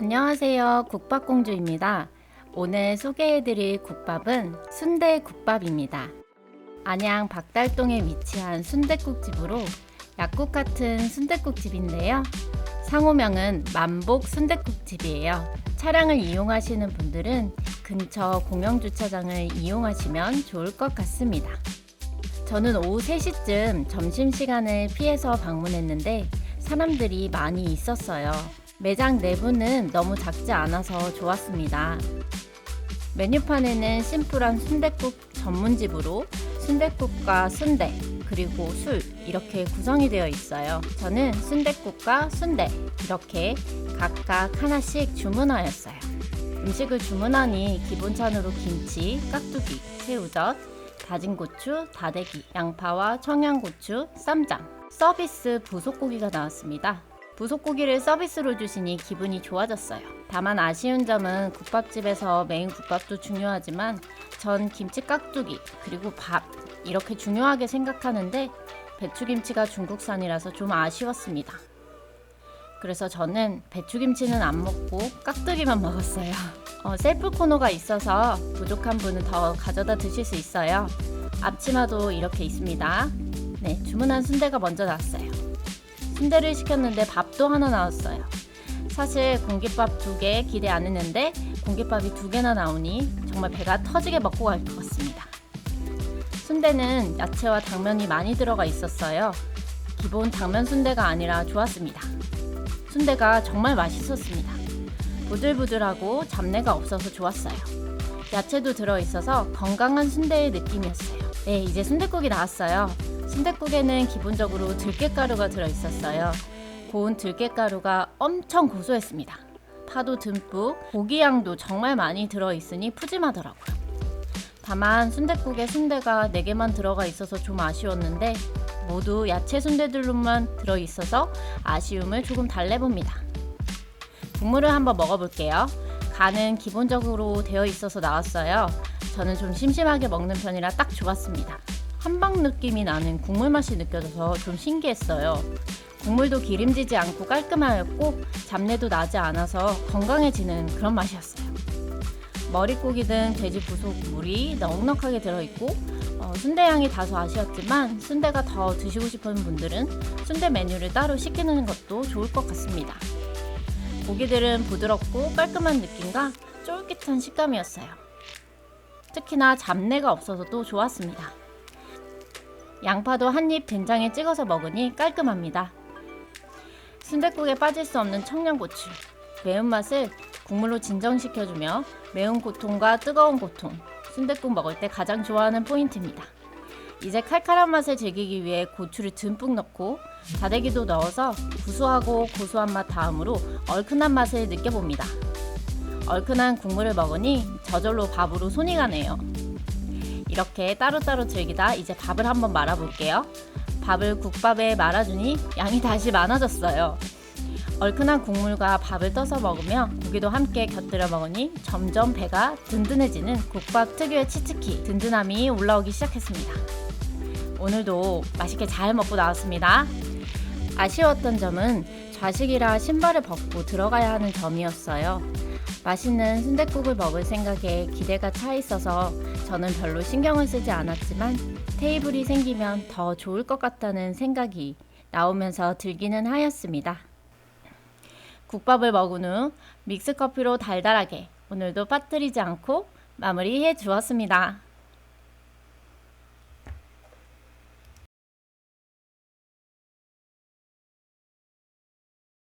안녕하세요. 국밥공주입니다. 오늘 소개해드릴 국밥은 순대 국밥입니다. 안양 박달동에 위치한 순대국집으로 약국 같은 순대국집인데요. 상호명은 만복 순대국집이에요. 차량을 이용하시는 분들은 근처 공영주차장을 이용하시면 좋을 것 같습니다. 저는 오후 3시쯤 점심시간을 피해서 방문했는데 사람들이 많이 있었어요. 매장 내부는 너무 작지 않아서 좋았습니다. 메뉴판에는 심플한 순댓국 전문집으로 순댓국과 순대 그리고 술 이렇게 구성이 되어 있어요. 저는 순댓국과 순대 이렇게 각각 하나씩 주문하였어요. 음식을 주문하니 기본찬으로 김치, 깍두기, 새우젓, 다진 고추, 다대기, 양파와 청양고추, 쌈장, 서비스 부속고기가 나왔습니다. 부속고기를 서비스로 주시니 기분이 좋아졌어요. 다만 아쉬운 점은 국밥집에서 메인 국밥도 중요하지만 전 김치 깍두기 그리고 밥 이렇게 중요하게 생각하는데 배추김치가 중국산이라서 좀 아쉬웠습니다. 그래서 저는 배추김치는 안 먹고 깍두기만 먹었어요. 어, 셀프 코너가 있어서 부족한 분은 더 가져다 드실 수 있어요. 앞치마도 이렇게 있습니다. 네, 주문한 순대가 먼저 나왔어요. 순대를 시켰는데 밥도 하나 나왔어요. 사실 공깃밥 두 개 기대 안 했는데 공깃밥이 두 개나 나오니 정말 배가 터지게 먹고 갈 것 같습니다. 순대는 야채와 당면이 많이 들어가 있었어요. 기본 당면 순대가 아니라 좋았습니다. 순대가 정말 맛있었습니다. 부들부들하고 잡내가 없어서 좋았어요. 야채도 들어있어서 건강한 순대의 느낌이었어요. 네, 이제 순대국이 나왔어요. 순대국에는 기본적으로 들깨가루가 들어있었어요. 고운 들깨가루가 엄청 고소했습니다. 파도 듬뿍, 고기 양도 정말 많이 들어있으니 푸짐하더라고요. 다만 순대국에 순대가 4개만 들어가 있어서 좀 아쉬웠는데 모두 야채 순대들로만 들어있어서 아쉬움을 조금 달래봅니다. 국물을 한번 먹어볼게요. 간은 기본적으로 되어 있어서 나왔어요. 저는 좀 심심하게 먹는 편이라 딱 좋았습니다. 한방 느낌이 나는 국물 맛이 느껴져서 좀 신기했어요. 국물도 기름지지 않고 깔끔하였고 잡내도 나지 않아서 건강해지는 그런 맛이었어요. 머릿고기든 돼지 부속 물이 넉넉하게 들어있고 어, 순대 양이 다소 아쉬웠지만 순대가 더 드시고 싶은 분들은 순대 메뉴를 따로 시키는 것도 좋을 것 같습니다. 고기들은 부드럽고 깔끔한 느낌과 쫄깃한 식감이었어요. 특히나 잡내가 없어서 또 좋았습니다. 양파도 한 입 된장에 찍어서 먹으니 깔끔합니다. 순댓국에 빠질 수 없는 청양고추. 매운맛을 국물로 진정시켜주며 매운 고통과 뜨거운 고통, 순댓국 먹을 때 가장 좋아하는 포인트입니다. 이제 칼칼한 맛을 즐기기 위해 고추를 듬뿍 넣고 다대기도 넣어서 구수하고 고소한 맛 다음으로 얼큰한 맛을 느껴봅니다. 얼큰한 국물을 먹으니 저절로 밥으로 손이 가네요. 이렇게 따로따로 즐기다 이제 밥을 한번 말아볼게요. 밥을 국밥에 말아주니 양이 다시 많아졌어요. 얼큰한 국물과 밥을 떠서 먹으며 고기도 함께 곁들여 먹으니 점점 배가 든든해지는 국밥 특유의 치트키 든든함이 올라오기 시작했습니다. 오늘도 맛있게 잘 먹고 나왔습니다. 아쉬웠던 점은 좌식이라 신발을 벗고 들어가야 하는 점이었어요. 맛있는 순댓국을 먹을 생각에 기대가 차 있어서 저는 별로 신경을 쓰지 않았지만 테이블이 생기면 더 좋을 것 같다는 생각이 나오면서 들기는 하였습니다. 국밥을 먹은 후 믹스커피로 달달하게 오늘도 빠뜨리지 않고 마무리해 주었습니다.